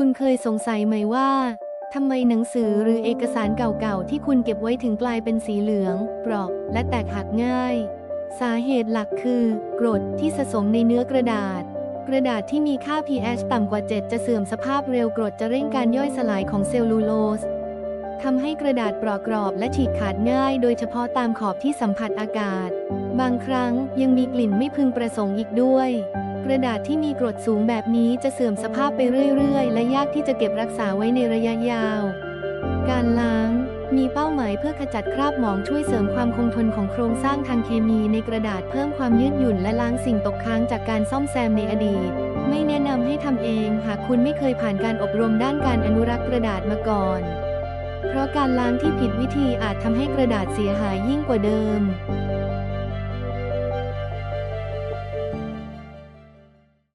คุณเคยสงสัยไหมว่าทำไมหนังสือหรือเอกสารเก่าๆ ที่คุณเก็บไว้ถึงกลายเป็นสีเหลือง เปราะ และแตกหักง่าย สาเหตุหลักคือกรดที่สะสมในเนื้อกระดาษ กระดาษที่มีค่า pH ต่ำกว่า 7 จะเสื่อมสภาพเร็วกรดจะเร่งการย่อยสลายของเซลลูโลส ทำให้กระดาษเปราะกรอบและฉีกขาดง่าย โดยเฉพาะตามขอบที่สัมผัสอากาศ บางครั้งยังมีกลิ่นไม่พึงประสงค์อีกด้วย กระดาษที่มีกรดสูงแบบนี้จะเสื่อมสภาพไปเรื่อยๆ และยากที่จะเก็บรักษาไว้ในระยะยาว การล้างมีเป้าหมายเพื่อขจัดคราบหมองช่วยเสริมความคงทนของโครงสร้างทางเคมีในกระดาษเพิ่มความยืดหยุ่นและล้างสิ่งตกค้างจากการซ่อมแซมในอดีต ไม่แนะนำให้ทำเอง หากคุณไม่เคยผ่านการอบรมด้านการอนุรักษ์กระดาษมาก่อน ราะการล้างที่ผิดวิธีอาจทำให้กระดาษเสียหายยิ่งกว่าเดิม